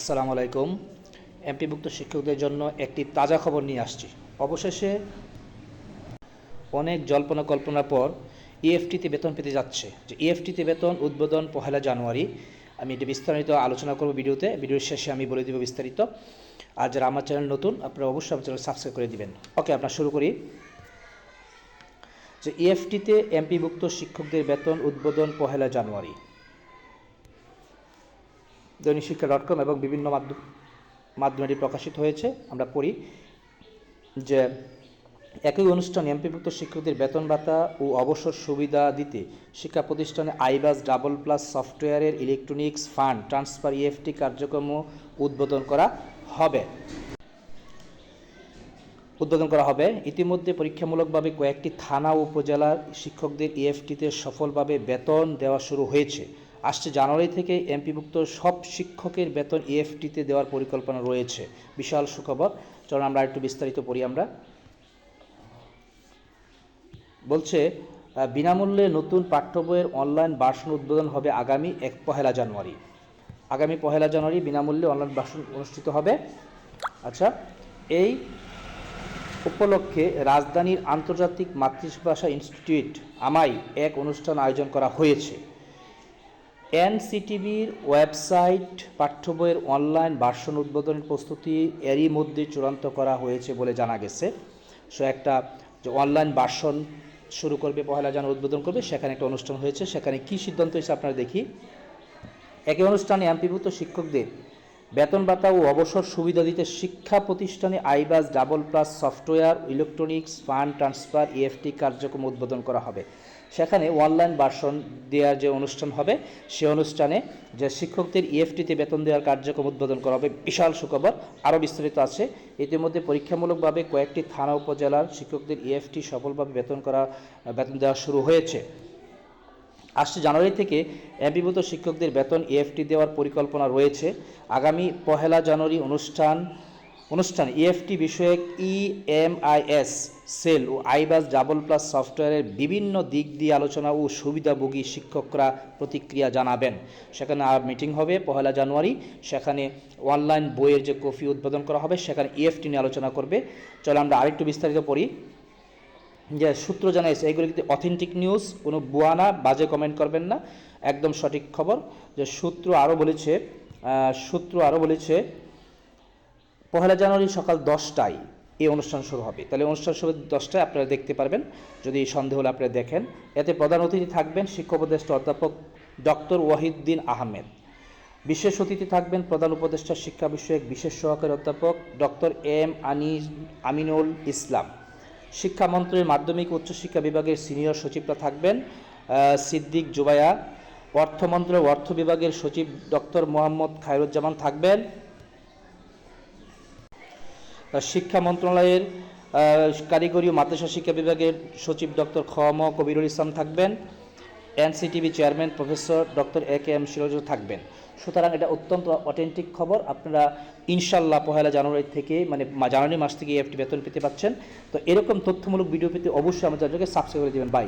আসসালামু আলাইকুম। এমপিভুক্ত শিক্ষকদের জন্য একটি তাজা খবর নিয়ে আসছি। অবশেষে অনেক জল্পনা কল্পনার পর ইএফটিতে বেতন পেতে যাচ্ছে। যে ইএফটিতে বেতন উদ্বোধন পহেলা জানুয়ারি। আমি এটি বিস্তারিত আলোচনা করব ভিডিওতে। ভিডিওর শেষে আমি বলে দিব বিস্তারিত। আর যারা আমার চ্যানেল নতুন, আপনারা অবশ্যই আমার চ্যানেল সাবস্ক্রাইব করে দিবেন। ওকে, আপনার শুরু করি। যে ইএফটিতে এমপিভুক্ত শিক্ষকদের বেতন উদ্বোধন পহেলা জানুয়ারি। দৈনিক শিক্ষা ডট কম এবং বিভিন্ন মাধ্যম মাধ্যমে এটি প্রকাশিত হয়েছে। আমরা পড়ি যে একই অনুষ্ঠানে এমপিভুক্ত শিক্ষকদের বেতন ভাতা ও অবসর সুবিধা দিতে শিক্ষা প্রতিষ্ঠানে আইবাস ডাবল প্লাস সফটওয়্যারের ইলেকট্রনিক্স ফান্ড ট্রান্সফার ইএফটি কার্যক্রম উদ্বোধন করা হবে। উদ্বোধন করা হবে। ইতিমধ্যে পরীক্ষামূলকভাবে কয়েকটি থানা ও উপজেলার শিক্ষকদের ইএফটিতে সফলভাবে বেতন দেওয়া শুরু হয়েছে। আসছে জানুয়ারি থেকে এমপিভুক্ত সব শিক্ষকের বেতন ইএফটিতে দেওয়ার পরিকল্পনা রয়েছে। বিশাল সুখবর। চলুন আমরা একটু বিস্তারিত পড়ি আমরা। বলছে বিনামূল্যে নতুন পাঠ্য বইয়ের অনলাইন ভার্সন উদ্বোধন হবে আগামী এক পহেলা জানুয়ারি। আগামী পহেলা জানুয়ারি বিনামূল্যে অনলাইন ভার্সন অনুষ্ঠিত হবে। আচ্ছা এই উপলক্ষে রাজধানীর আন্তর্জাতিক মাতৃভাষা ইনস্টিটিউট, আমাই, এক অনুষ্ঠান আয়োজন করা হয়েছে। এনসিটিভির ওয়েবসাইট পাঠ্য বইয়ের অনলাইন ভার্সন উদ্বোধনের প্রস্তুতি এরই মধ্যে চূড়ান্ত করা হয়েছে বলে জানা গেছে। সো একটা যে অনলাইন ভার্সন শুরু করবে, পহেলা জানুয়ারি উদ্বোধন করবে, সেখানে একটা অনুষ্ঠান হয়েছে। সেখানে কি সিদ্ধান্ত হয়েছে আপনারা দেখি? একই অনুষ্ঠানে এমপিভুক্ত শিক্ষকদের বেতন ভাতা ও অবসর সুবিধা দিতে শিক্ষা প্রতিষ্ঠানে iBAS double plus software, electronics, fund transfer, EFT কার্যক্রম উদ্বোধন করা হবে। সেখানে অনলাইন ভার্সন দেওয়ার যে অনুষ্ঠান হবে, সে অনুষ্ঠানে যে শিক্ষকদের ইএফটিতে বেতন দেওয়ার কার্যক্রম উদ্বোধন করা হবে, বিশাল সুখবর। আরও বিস্তারিত আছে। ইতিমধ্যে পরীক্ষামূলকভাবে কয়েকটি থানা, উপজেলার শিক্ষকদের ইএফটি সফলভাবে বেতন করা, বেতন দেওয়া শুরু হয়েছে। আসছে জানুয়ারি থেকে এমপিভূত শিক্ষকদের বেতন ইএফটি দেওয়ার পরিকল্পনা রয়েছে। আগামী পহেলা জানুয়ারি অনুষ্ঠান অনুষ্ঠানে ইএফটি বিষয়ক E ইএমআইএস সেল ও আইবাস ডাবল প্লাস সফটওয়্যারের বিভিন্ন দিক দিয়ে আলোচনা ও সুবিধাভোগী শিক্ষকরা প্রতিক্রিয়া জানাবেন। সেখানে আর মিটিং হবে পহেলা জানুয়ারি। সেখানে অনলাইন বইয়ের যে কফি উদ্বোধন করা হবে, সেখানে ইএফটি নিয়ে আলোচনা করবে। চলো আমরা আরেকটু বিস্তারিত পড়ি। যে সূত্র জানাইছে এগুলো কিন্তু অথেন্টিক নিউজ কোনো বুয়ানা বাজে কমেন্ট করবেন না। একদম সঠিক খবর। যে সূত্র আরও বলেছে সূত্র আরও বলেছে পহেলা জানুয়ারি সকাল দশটায় এই অনুষ্ঠান শুরু হবে। তাহলে অনুষ্ঠান শুরু দশটায় আপনারা দেখতে পারবেন। যদি সন্দেহ হলে আপনারা দেখেন। এতে প্রধান অতিথি থাকবেন শিক্ষা উপদেষ্টা অধ্যাপক ডক্টর ওয়াহিদ্দিন আহমেদ। বিশেষ অতিথি থাকবেন প্রধান উপদেষ্টা শিক্ষা বিষয়ক বিশেষ সহকারী অধ্যাপক ডক্টর এম আনি আমিনুল ইসলাম। শিক্ষা মন্ত্রণের মাধ্যমিক উচ্চশিক্ষা বিভাগের সিনিয়র সচিবরা থাকবেন সিদ্দিক জুবায়া অর্থ অর্থ বিভাগের সচিব ডক্টর মোহাম্মদ খায়রুজ্জামান থাকবেন। শিক্ষা মন্ত্রণালয়ের কারিগরি ও মাদ্রাসা শিক্ষা বিভাগের সচিব ডক্টর খম কবিরুল ইসলাম থাকবেন। NCTV chairman professor doctor A K M Siraj থাকবেন। সুতরাং এটা অত্যন্ত অথেন্টিক খবর। আপনারা ইনশাল্লাহ পহেলা জানুয়ারি থেকে মানে মা- জানুয়ারি মাস থেকে এফটি বেতন পেতে পাচ্ছেন। তো এরকম তথ্যমূলক ভিডিও পেতে অবশ্যই আমাদের সাবস্ক্রাইব করে দেবেন। বাই